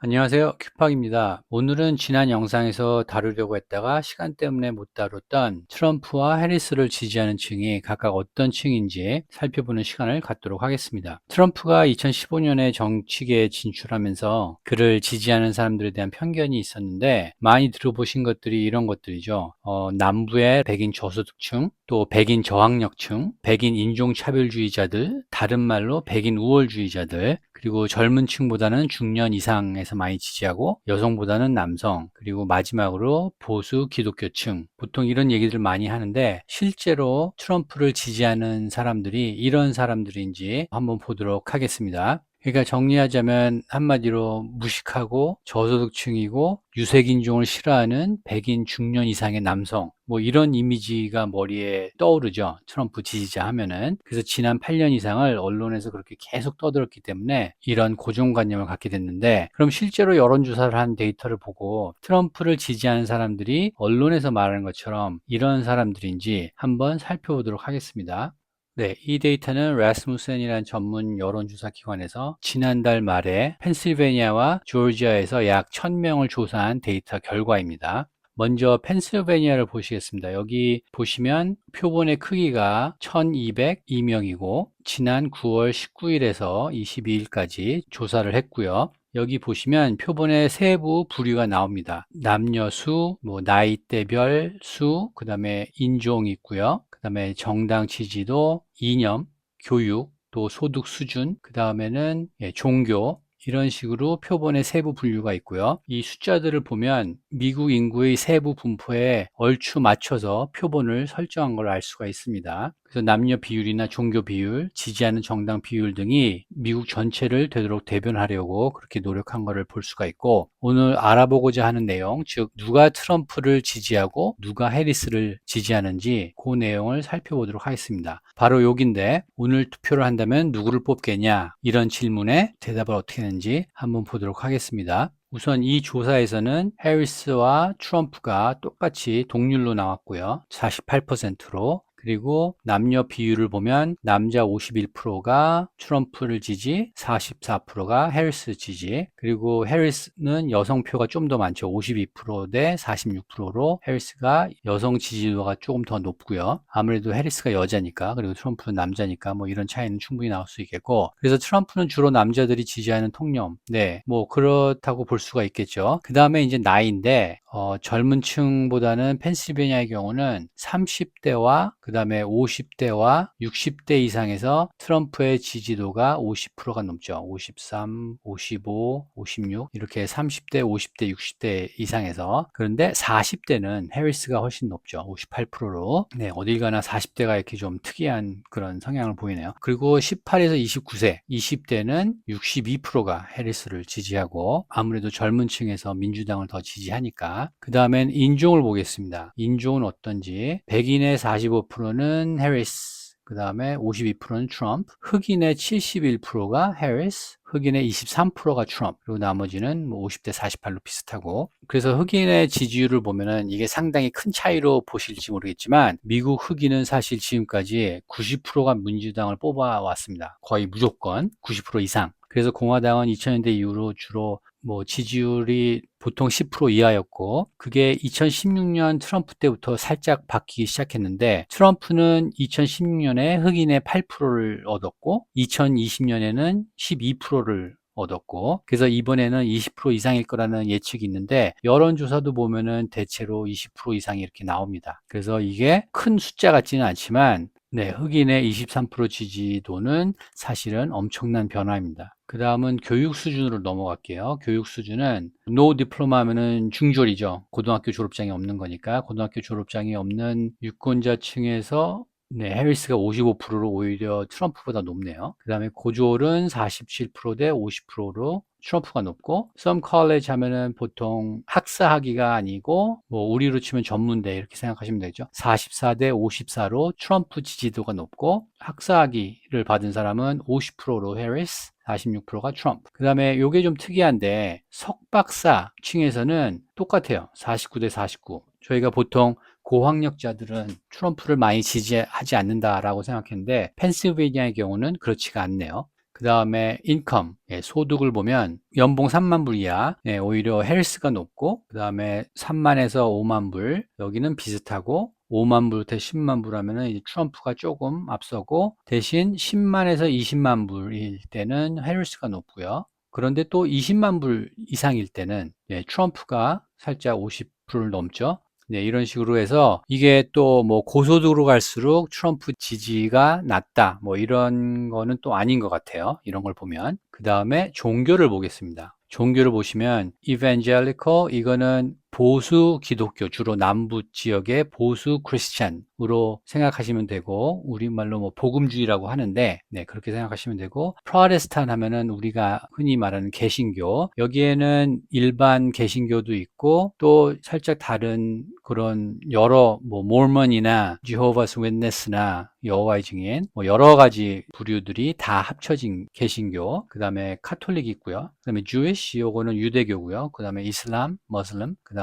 안녕하세요. 큐팍입니다. 오늘은 지난 영상에서 다루려고 했다가 시간 때문에 못 다뤘던 트럼프와 해리스를 지지하는 층이 각각 어떤 층인지 살펴보는 시간을 갖도록 하겠습니다. 트럼프가 2015년에 정치계에 진출하면서 그를 지지하는 사람들에 대한 편견이 있었는데 많이 들어보신 것들이 이런 것들이죠. 어, 남부의 백인 저소득층, 또 백인 저학력층, 백인 인종차별주의자들, 다른 말로 백인 우월주의자들, 그리고 젊은 층보다는 중년 이상에서 많이 지지하고 여성보다는 남성 그리고 마지막으로 보수 기독교층 보통 이런 얘기들 많이 하는데 실제로 트럼프를 지지하는 사람들이 이런 사람들인지 한번 보도록 하겠습니다. 그러니까 정리하자면 한마디로 무식하고 저소득층이고 유색인종을 싫어하는 백인 중년 이상의 남성 뭐 이런 이미지가 머리에 떠오르죠. 트럼프 지지자 하면은. 그래서 지난 8년 이상을 언론에서 그렇게 계속 떠들었기 때문에 이런 고정관념을 갖게 됐는데 그럼 실제로 여론조사를 한 데이터를 보고 트럼프를 지지하는 사람들이 언론에서 말하는 것처럼 이런 사람들인지 한번 살펴보도록 하겠습니다. 네, 이 데이터는 라스무센이라는 전문 여론조사 기관에서 지난달 말에 펜실베니아와 조지아에서 약 1000명을 조사한 데이터 결과입니다. 먼저 펜실베니아를 보시겠습니다. 여기 보시면 표본의 크기가 1202명이고 지난 9월 19일에서 22일까지 조사를 했고요. 여기 보시면 표본의 세부 부류가 나옵니다. 남녀 수, 뭐 나이대별 수, 그 다음에 인종 있고요. 그 다음에 정당 지지도, 이념, 교육, 또 소득 수준, 그 다음에는 예, 종교, 이런 식으로 표본의 세부 분류가 있고요. 이 숫자들을 보면 미국 인구의 세부 분포에 얼추 맞춰서 표본을 설정한 걸 알 수가 있습니다. 그래서 남녀 비율이나 종교 비율, 지지하는 정당 비율 등이 미국 전체를 되도록 대변하려고 그렇게 노력한 것을 볼 수가 있고 오늘 알아보고자 하는 내용, 즉 누가 트럼프를 지지하고 누가 해리스를 지지하는지 그 내용을 살펴보도록 하겠습니다. 바로 여기인데 오늘 투표를 한다면 누구를 뽑겠냐 이런 질문에 대답을 어떻게 하는지 한번 보도록 하겠습니다. 우선 이 조사에서는 해리스와 트럼프가 똑같이 동률로 나왔고요. 48%로 그리고 남녀 비율을 보면 남자 51%가 트럼프를 지지, 44%가 해리스 지지, 그리고 해리스는 여성표가 좀 더 많죠. 52%대 46%로 해리스가 여성 지지도가 조금 더 높고요. 아무래도 해리스가 여자니까, 그리고 트럼프는 남자니까 뭐 이런 차이는 충분히 나올 수 있겠고, 그래서 트럼프는 주로 남자들이 지지하는 통념, 네, 뭐 그렇다고 볼 수가 있겠죠. 그 다음에 이제 나이인데, 어, 젊은 층보다는 펜실베니아의 경우는 30대와 그 다음에 50대와 60대 이상에서 트럼프의 지지도가 50%가 넘죠. 53, 55, 56 이렇게 30대, 50대, 60대 이상에서 그런데 40대는 해리스가 훨씬 높죠. 58%로 네 어딜 가나 40대가 이렇게 좀 특이한 그런 성향을 보이네요. 그리고 18에서 29세, 20대는 62%가 해리스를 지지하고 아무래도 젊은 층에서 민주당을 더 지지하니까 그 다음엔 인종을 보겠습니다. 인종은 어떤지 백인의 45% 52%는 해리스, 그 다음에 52%는 트럼프, 흑인의 71%가 해리스, 흑인의 23%가 트럼프, 그리고 나머지는 뭐 50대 48로 비슷하고, 그래서 흑인의 지지율을 보면은 이게 상당히 큰 차이로 보실지 모르겠지만, 미국 흑인은 사실 지금까지 90%가 민주당을 뽑아왔습니다. 거의 무조건 90% 이상. 그래서 공화당은 2000년대 이후로 주로 뭐 지지율이 보통 10% 이하였고 그게 2016년 트럼프 때부터 살짝 바뀌기 시작했는데 트럼프는 2016년에 흑인의 8%를 얻었고 2020년에는 12%를 얻었고 그래서 이번에는 20% 이상일 거라는 예측이 있는데 여론조사도 보면은 대체로 20% 이상이 이렇게 나옵니다. 그래서 이게 큰 숫자 같지는 않지만 네, 흑인의 23% 지지도는 사실은 엄청난 변화입니다. 그 다음은 교육 수준으로 넘어갈게요. 교육 수준은 노 디플로마 하면은 중졸이죠. 고등학교 졸업장이 없는 거니까 고등학교 졸업장이 없는 유권자층에서 네, 해리스가 55%로 오히려 트럼프보다 높네요. 그 다음에 고졸은 47%대 50%로 트럼프가 높고 some 하면은 보통 학사학위가 아니고 뭐 우리로 치면 전문대 이렇게 생각하시면 되죠. 44대 54로 트럼프 지지도가 높고 학사학위를 받은 사람은 50%로 해리스 46%가 트럼프. 그 다음에 요게 좀 특이한데 석박사 층에서는 똑같아요. 49대 49. 저희가 보통 고학력자들은 트럼프를 많이 지지하지 않는다라고 생각했는데 펜실베니아의 경우는 그렇지가 않네요. 그 다음에 인컴, 예, 소득을 보면 연봉 3만 불 이하, 예, 오히려 헬스가 높고, 그 다음에 3만에서 5만 불, 여기는 비슷하고, 5만 불부터 10만 불 하면은 트럼프가 조금 앞서고, 대신 10만에서 20만 불일 때는 해리스가 높고요. 그런데 또 20만 불 이상일 때는 예, 트럼프가 살짝 50%를 넘죠. 네, 이런 식으로 해서 이게 또 뭐 고소득으로 갈수록 트럼프 지지가 낮다. 뭐 이런 거는 또 아닌 것 같아요. 이런 걸 보면. 그 다음에 종교를 보겠습니다. 종교를 보시면 evangelical 이거는 보수 기독교 주로 남부 지역의 보수 크리스찬으로 생각하시면 되고 우리말로 뭐 복음주의라고 하는데 네 그렇게 생각하시면 되고 프로테스탄 하면은 우리가 흔히 말하는 개신교 여기에는 일반 개신교도 있고 또 살짝 다른 그런 여러 뭐 몰먼이나 지호바스 윈네스나 여호와의 증인 뭐 여러 가지 부류들이 다 합쳐진 개신교 그 다음에 카톨릭 있고요. 그 다음에 주이시 요거는 유대교고요. 그 다음에 이슬람 머슬람 그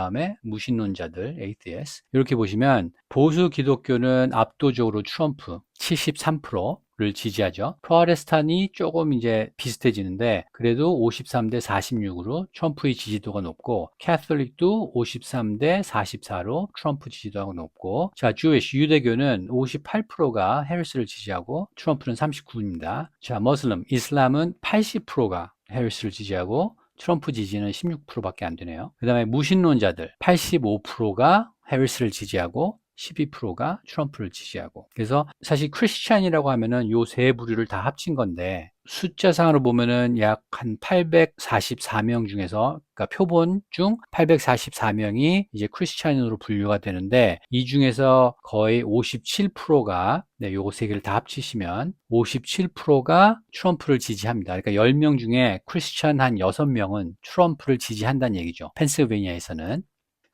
무신론자들 에이티에스 이렇게 보시면 보수 기독교는 압도적으로 트럼프 73%를 지지하죠. 프로테스탄이 조금 이제 비슷해지는데 그래도 53대 46으로 트럼프의 지지도가 높고 캐톨릭도 53대 44로 트럼프 지지도가 높고 자 주이시 유대교는 58%가 해리스를 지지하고 트럼프는 39입니다. 자 머슬람 이슬람은 80%가 해리스를 지지하고 트럼프 지지는 16%밖에 안 되네요. 그 다음에 무신론자들 85%가 해리스를 지지하고 12%가 트럼프를 지지하고 그래서 사실 크리스찬이라고 하면은 요 세 부류를 다 합친 건데 숫자상으로 보면은 약 한 844명 중에서 그러니까 표본 중 844명이 이제 크리스찬으로 분류가 되는데 이 중에서 거의 57%가 네, 요거 세 개를 다 합치시면 57%가 트럼프를 지지합니다. 그러니까 10명 중에 크리스찬 한 6명은 트럼프를 지지한다는 얘기죠. 펜실베니아에서는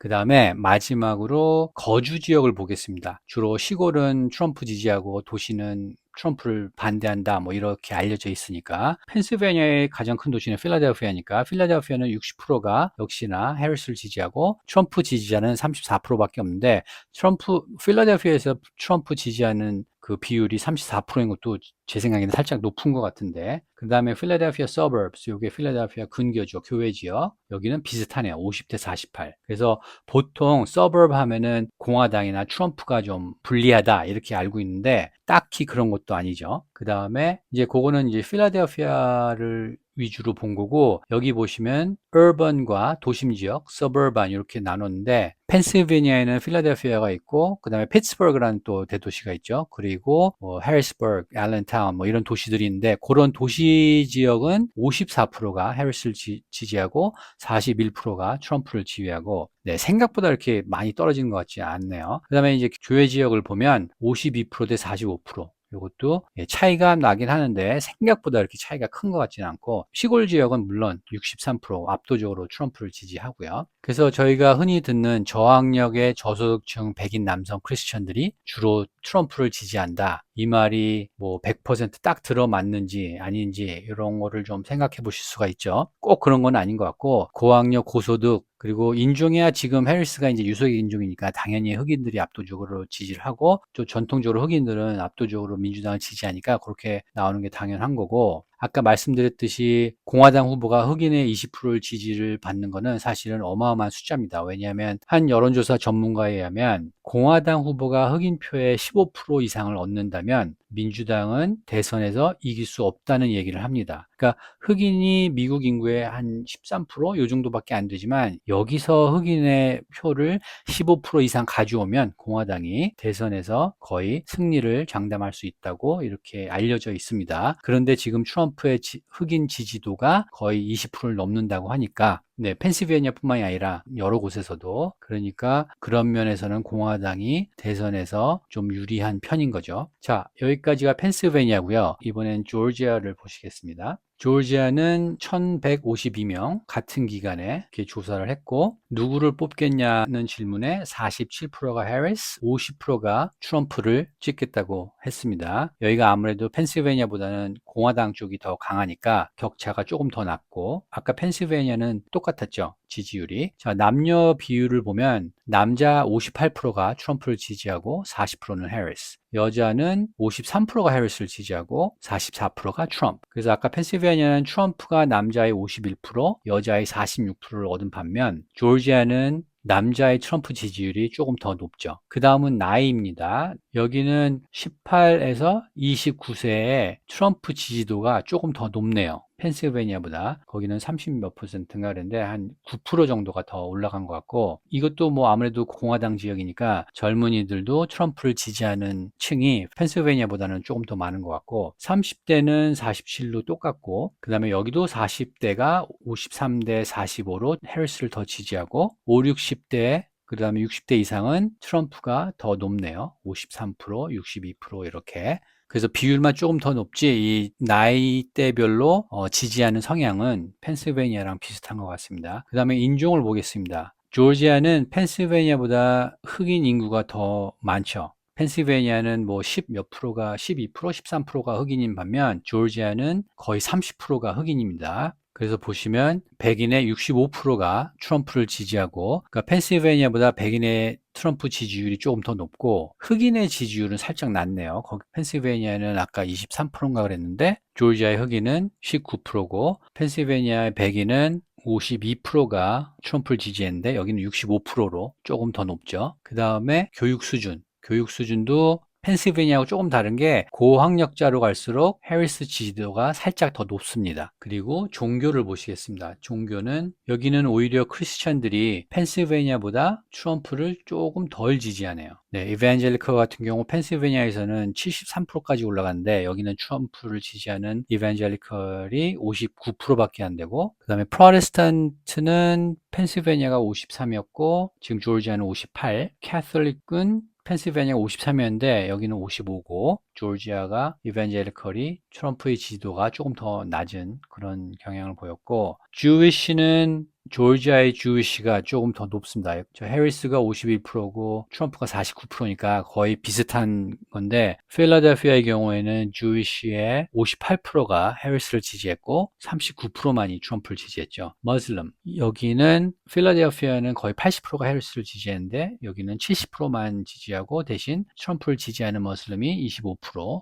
그 다음에 마지막으로 거주 지역을 보겠습니다. 주로 시골은 트럼프 지지하고 도시는 트럼프를 반대한다 뭐 이렇게 알려져 있으니까 펜실베니아의 가장 큰 도시는 필라델피아니까 필라델피아는 60%가 역시나 해리스를 지지하고 트럼프 지지자는 34%밖에 없는데 트럼프 필라델피아에서 트럼프 지지하는 그 비율이 34%인 것도 제 생각에는 살짝 높은 것 같은데 그 다음에 필라델피아 서버브스 요게 필라델피아 근교죠 교외 지역 여기는 비슷하네요. 50대 48 그래서 보통 서버브 하면은 공화당이나 트럼프가 좀 불리하다 이렇게 알고 있는데 딱히 그런 것도 아니죠. 그 다음에 이제 그거는 이제 필라델피아를 위주로 본 거고 여기 보시면 urban과 도심 지역, suburban 이렇게 나눴는데 펜실베니아에는 필라델피아가 있고 그 다음에 피츠버그라는 또 대도시가 있죠. 그리고 뭐 해리스버그, 알렌타운 뭐 이런 도시들이 있는데 그런 도시 지역은 54%가 해리스를 지, 지하고 41%가 트럼프를 지휘하고 네, 생각보다 이렇게 많이 떨어지는 것 같지 않네요. 그 다음에 이제 교회 지역을 보면 52%대 45%. 이것도 예, 차이가 나긴 하는데 생각보다 이렇게 차이가 큰 것 같지는 않고 시골 지역은 물론 63% 압도적으로 트럼프를 지지하고요. 그래서 저희가 흔히 듣는 저학력의 저소득층 백인 남성 크리스천들이 주로 트럼프를 지지한다. 이 말이 뭐 100%딱 들어맞는지 아닌지 이런 거를 좀 생각해 보실 수가 있죠. 꼭 그런 건 아닌 것 같고 고학력 고소득 그리고 인종이야 지금 해리스가 이제 유소의 인종이니까 당연히 흑인들이 압도적으로 지지를 하고 또 전통적으로 흑인들은 압도적으로 민주당을 지지하니까 그렇게 나오는 게 당연한 거고 아까 말씀드렸듯이 공화당 후보가 흑인의 20%를 지지를 받는 것은 사실은 어마어마한 숫자입니다. 왜냐하면 한 여론조사 전문가에 의하면 공화당 후보가 흑인 표의 15% 이상을 얻는다면 민주당은 대선에서 이길 수 없다는 얘기를 합니다. 그러니까 흑인이 미국 인구의 한 13%요 정도밖에 안 되지만 여기서 흑인의 표를 15% 이상 가져오면 공화당이 대선에서 거의 승리를 장담할 수 있다고 이렇게 알려져 있습니다. 그런데 지금 트럼프의 지, 흑인 지지도가 거의 20%를 넘는다고 하니까 네, 펜실베니아뿐만이 아니라 여러 곳에서도 그러니까 그런 면에서는 공화당이 대선에서 좀 유리한 편인 거죠. 자, 여기까지가 펜실베니아고요. 이번엔 조지아를 보시겠습니다. 조지아는 1152명 같은 기간에 이렇게 조사를 했고 누구를 뽑겠냐는 질문에 47%가 해리스, 50%가 트럼프를 찍겠다고 했습니다. 여기가 아무래도 펜실베니아보다는 공화당 쪽이 더 강하니까 격차가 조금 더 낮고 아까 펜실베니아는 똑같았죠. 지지율이. 자, 남녀 비율을 보면 남자 58%가 트럼프를 지지하고 40%는 해리스. 여자는 53%가 해리스를 지지하고 44%가 트럼프. 그래서 아까 펜실베니아는 트럼프가 남자의 51%, 여자의 46%를 얻은 반면 조지아는 남자의 트럼프 지지율이 조금 더 높죠. 그 다음은 나이입니다. 여기는 18에서 29세의 트럼프 지지도가 조금 더 높네요. 펜실베니아보다 거기는 30 몇 퍼센트인가 그랬는데 한 9% 정도가 더 올라간 것 같고 이것도 뭐 아무래도 공화당 지역이니까 젊은이들도 트럼프를 지지하는 층이 펜실베니아보다는 조금 더 많은 것 같고 30대는 47로 똑같고 그 다음에 여기도 40대가 53대 45로 해리스를 더 지지하고 5, 60대 그 다음에 60대 이상은 트럼프가 더 높네요. 53%, 62% 이렇게. 그래서 비율만 조금 더 높지 이 나이대별로 어, 지지하는 성향은 펜실베니아랑 비슷한 것 같습니다. 그 다음에 인종을 보겠습니다. 조지아는 펜실베니아보다 흑인 인구가 더 많죠. 펜실베니아는 뭐 10 몇 프로가 12%, 13%가 흑인인 반면 조지아는 거의 30%가 흑인입니다. 그래서 보시면 백인의 65%가 트럼프를 지지하고 그러니까 펜실베니아보다 백인의 트럼프 지지율이 조금 더 높고 흑인의 지지율은 살짝 낮네요. 거기 펜실베니아는 아까 23%인가 그랬는데 조지아의 흑인은 19%고 펜실베니아의 백인은 52%가 트럼프를 지지했는데 여기는 65%로 조금 더 높죠. 그 다음에 교육 수준. 교육 수준도 펜실베니아하고 조금 다른 게 고학력자로 갈수록 해리스 지지도가 살짝 더 높습니다. 그리고 종교를 보시겠습니다. 종교는 여기는 오히려 크리스천들이 펜실베니아보다 트럼프를 조금 덜 지지하네요. 네, 이벤젤리커 같은 경우 펜실베니아에서는 73%까지 올라갔는데 여기는 트럼프를 지지하는 이벤젤리컬이 59%밖에 안 되고 그 다음에 프로테스탄트는 펜실베니아가 53이었고 지금 조지아는 58, 캐톨릭은 펜실베니아가 53이었는데 여기는 55고 조지아가 이벤젤리컬이 트럼프의 지지도가 조금 더 낮은 그런 경향을 보였고 주위시는 조지아의 주위시가 조금 더 높습니다. 저 해리스가 51%고 트럼프가 49%니까 거의 비슷한 건데 필라델피아의 경우에는 주위시의 58%가 해리스를 지지했고 39%만이 트럼프를 지지했죠. 머슬럼 여기는 필라델피아는 거의 80%가 해리스를 지지했는데 여기는 70%만 지지하고 대신 트럼프를 지지하는 머슬럼이 25%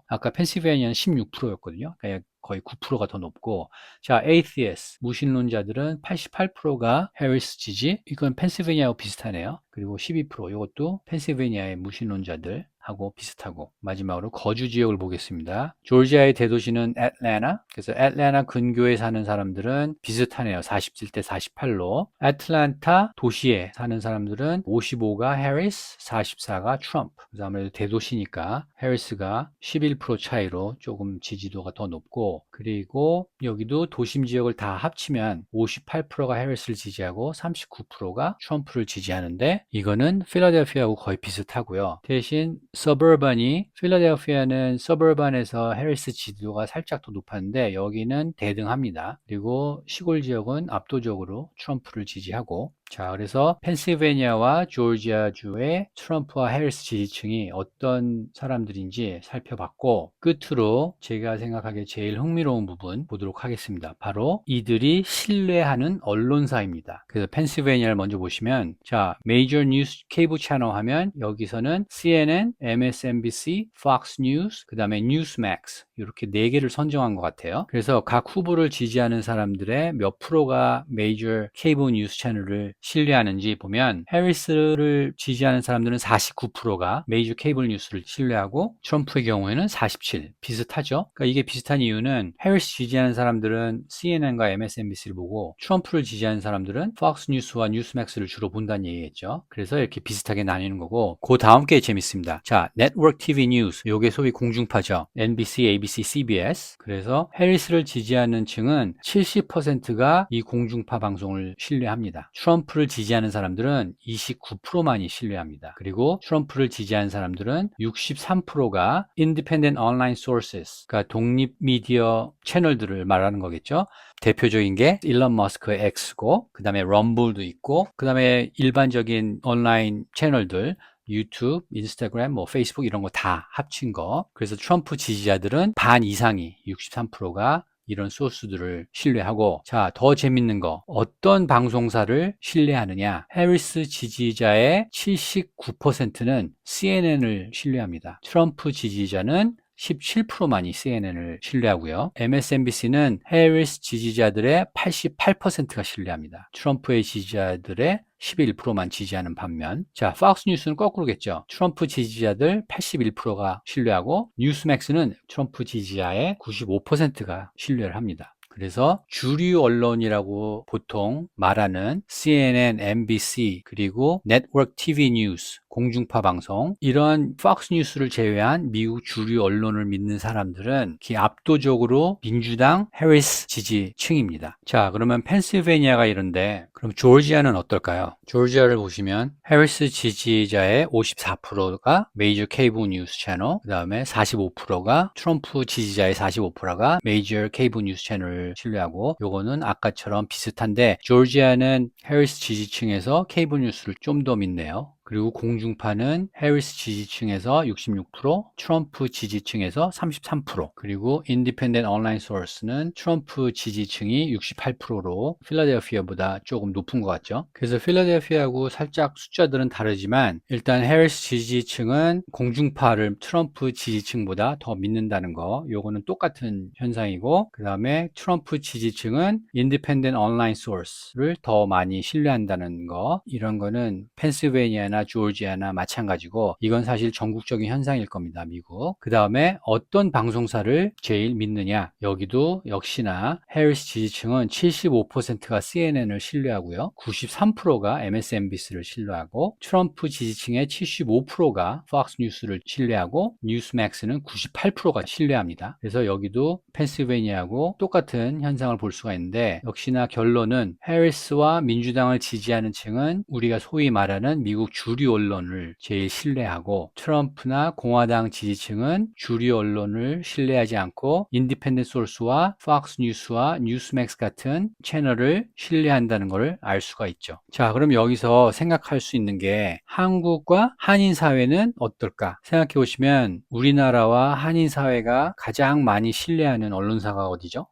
아까 펜실베니아는 16%였거든요. 그러니까 거의 9%가 더 높고 자, atheist 무신론자들은 88%가 해리스 지지 이건 펜실베니아하고 비슷하네요. 그리고 12% 이것도 펜실베니아의 무신론자들 하고 비슷하고 마지막으로 거주 지역을 보겠습니다. 조지아의 대도시는 애틀랜타. 그래서 애틀랜타 근교에 사는 사람들은 비슷하네요. 47대 48로. 애틀랜타 도시에 사는 사람들은 55가 해리스, 44가 트럼프. 그래서 아무래도 대도시니까 해리스가 11% 차이로 조금 지지도가 더 높고 그리고 여기도 도심 지역을 다 합치면 58%가 해리스를 지지하고 39%가 트럼프를 지지하는데 이거는 필라델피아하고 거의 비슷하고요. 대신 서버반이 필라델피아는 서버반에서 해리스 지도가 살짝 더 높았는데 여기는 대등합니다. 그리고 시골 지역은 압도적으로 트럼프를 지지하고 자, 그래서 펜실베니아와 조지아 주의 트럼프와 해리스 지지층이 어떤 사람들인지 살펴봤고 끝으로 제가 생각하기에 제일 흥미로운 부분 보도록 하겠습니다. 바로 이들이 신뢰하는 언론사입니다. 그래서 펜실베니아를 먼저 보시면 자, 메이저 뉴스 케이블 채널 하면 여기서는 CNN, MSNBC, Fox News, 그 다음에 뉴스맥스 이렇게 네 개를 선정한 것 같아요. 그래서 각 후보를 지지하는 사람들의 몇 프로가 메이저 케이블 뉴스 채널을 신뢰하는지 보면 해리스를 지지하는 사람들은 49%가 메이저 케이블 뉴스를 신뢰하고 트럼프의 경우에는 47 비슷하죠. 그러니까 이게 비슷한 이유는 해리스 지지하는 사람들은 CNN과 MSNBC를 보고 트럼프를 지지하는 사람들은 폭스 뉴스와 뉴스맥스를 주로 본다는 얘기겠죠. 그래서 이렇게 비슷하게 나뉘는 거고 그 다음 게 재밌습니다. 자, 네트워크 TV 뉴스 요게 소위 공중파죠. NBC, ABC, CBS. 그래서 해리스를 지지하는 층은 70%가 이 공중파 방송을 신뢰합니다. 트럼프 트럼프를 지지하는 사람들은 29%만이 신뢰합니다. 그리고 트럼프를 지지하는 사람들은 63%가 independent online sources, 그러니까 독립 미디어 채널들을 말하는 거겠죠. 대표적인 게 일론 머스크의 X고, 그 다음에 럼블도 있고, 그 다음에 일반적인 온라인 채널들, 유튜브, 인스타그램, 뭐 페이스북 이런 거 다 합친 거. 그래서 트럼프 지지자들은 반 이상이 63%가 이런 소스들을 신뢰하고 자, 더 재밌는 거 어떤 방송사를 신뢰하느냐 해리스 지지자의 79%는 CNN을 신뢰합니다. 트럼프 지지자는 17%만이 CNN을 신뢰하고요. MSNBC는 해리스 지지자들의 88%가 신뢰합니다. 트럼프의 지지자들의 11%만 지지하는 반면 자 팍스 뉴스는 거꾸로겠죠. 트럼프 지지자들 81%가 신뢰하고 뉴스맥스는 트럼프 지지자의 95%가 신뢰를 합니다. 그래서 주류 언론이라고 보통 말하는 CNN, MBC 그리고 네트워크 TV 뉴스 공중파 방송 이런 팍스 뉴스를 제외한 미국 주류 언론을 믿는 사람들은 기 압도적으로 민주당 해리스 지지층입니다. 자 그러면 펜실베니아가 이런데 그럼 조지아는 어떨까요? 조지아를 보시면 해리스 지지자의 54%가 메이저 케이블 뉴스 채널 그 다음에 45%가 트럼프 지지자의 45%가 메이저 케이블 뉴스 채널을 신뢰하고 요거는 아까처럼 비슷한데 조지아는 해리스 지지층에서 케이블 뉴스를 좀 더 믿네요. 그리고 공중파는 해리스 지지층에서 66%, 트럼프 지지층에서 33%, 그리고 인디펜던트 온라인 소스는 트럼프 지지층이 68%로 필라델피아보다 조금 높은 것 같죠. 그래서 필라델피아하고 살짝 숫자들은 다르지만 일단 해리스 지지층은 공중파를 트럼프 지지층보다 더 믿는다는 거, 요거는 똑같은 현상이고, 그 다음에 트럼프 지지층은 인디펜던트 온라인 소스를 더 많이 신뢰한다는 거, 이런 거는 펜실베니아나 조지아나 마찬가지고 이건 사실 전국적인 현상일 겁니다. 미국. 그 다음에 어떤 방송사를 제일 믿느냐 여기도 역시나 해리스 지지층은 75%가 CNN을 신뢰하고요. 93%가 MSNBC를 신뢰하고 트럼프 지지층의 75%가 팍스 뉴스를 신뢰하고 뉴스맥스는 98%가 신뢰합니다. 그래서 여기도 펜실베니아하고 똑같은 현상을 볼 수가 있는데 역시나 결론은 해리스와 민주당을 지지하는 층은 우리가 소위 말하는 미국 주류 언론을 제일 신뢰하고 트럼프나 공화당 지지층은 주류 언론을 신뢰하지 않고 인디펜던트 소스와 팍스 뉴스와 뉴스맥스 같은 채널을 신뢰한다는 것을 알 수가 있죠. 자, 그럼 여기서 생각할 수 있는 게 한국과 한인 사회는 어떨까? 생각해 보시면 우리나라와 한인 사회가 가장 많이 신뢰하는 언론사가 어디죠?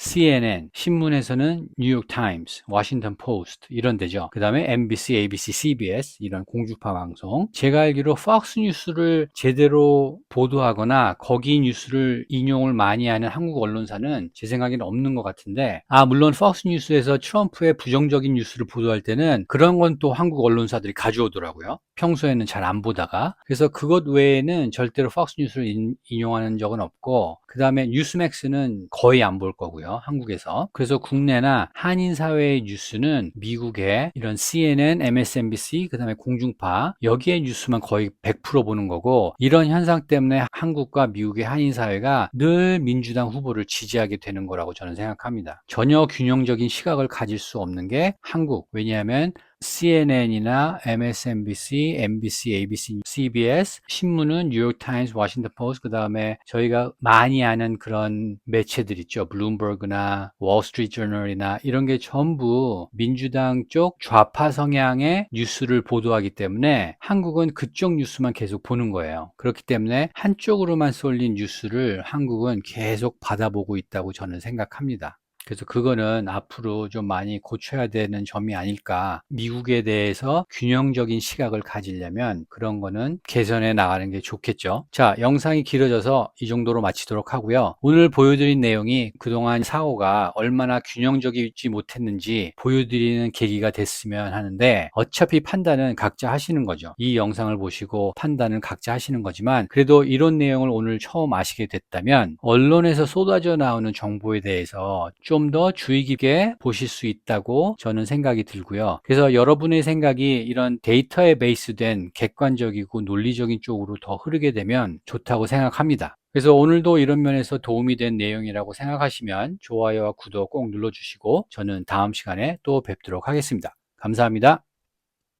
CNN, 신문에서는 뉴욕 타임스, 워싱턴 포스트 이런 데죠. 그 다음에 MBC, ABC, CBS 이런 공주파 방송. 제가 알기로 팍스 뉴스를 제대로 보도하거나 거기 뉴스를 인용을 많이 하는 한국 언론사는 제 생각에는 없는 것 같은데 아 물론 팍스 뉴스에서 트럼프의 부정적인 뉴스를 보도할 때는 그런 건 또 한국 언론사들이 가져오더라고요. 평소에는 잘 안 보다가 그래서 그것 외에는 절대로 팍스 뉴스를 인, 인용하는 적은 없고 그 다음에 뉴스맥스는 거의 안 볼 거고요. 한국에서. 그래서 국내나 한인 사회의 뉴스는 미국의 이런 CNN, MSNBC, 그 다음에 공중파 여기에 뉴스만 거의 100% 보는 거고 이런 현상 때문에 한국과 미국의 한인 사회가 늘 민주당 후보를 지지하게 되는 거라고 저는 생각합니다. 전혀 균형적인 시각을 가질 수 없는 게 한국. 왜냐하면 CNN이나 MSNBC, MBC, ABC, CBS, 신문은 뉴욕타임스, 워싱턴 포스트, 그 다음에 저희가 많이 아는 그런 매체들 있죠. 블룸버그나 월스트리트 저널이나 이런 게 전부 민주당 쪽 좌파 성향의 뉴스를 보도하기 때문에 한국은 그쪽 뉴스만 계속 보는 거예요. 그렇기 때문에 한쪽으로만 쏠린 뉴스를 한국은 계속 받아보고 있다고 저는 생각합니다. 그래서 그거는 앞으로 좀 많이 고쳐야 되는 점이 아닐까. 미국에 대해서 균형적인 시각을 가지려면 그런 거는 개선해 나가는 게 좋겠죠. 자, 영상이 길어져서 이 정도로 마치도록 하고요. 오늘 보여드린 내용이 그동안 사고가 얼마나 균형적이지 못했는지 보여드리는 계기가 됐으면 하는데 어차피 판단은 각자 하시는 거죠. 이 영상을 보시고 판단은 각자 하시는 거지만 그래도 이런 내용을 오늘 처음 아시게 됐다면 언론에서 쏟아져 나오는 정보에 대해서 좀 더 주의 깊게 보실 수 있다고 저는 생각이 들고요. 그래서 여러분의 생각이 이런 데이터에 베이스된 객관적이고 논리적인 쪽으로 더 흐르게 되면 좋다고 생각합니다. 그래서 오늘도 이런 면에서 도움이 된 내용이라고 생각하시면 좋아요와 구독 꼭 눌러주시고 저는 다음 시간에 또 뵙도록 하겠습니다. 감사합니다.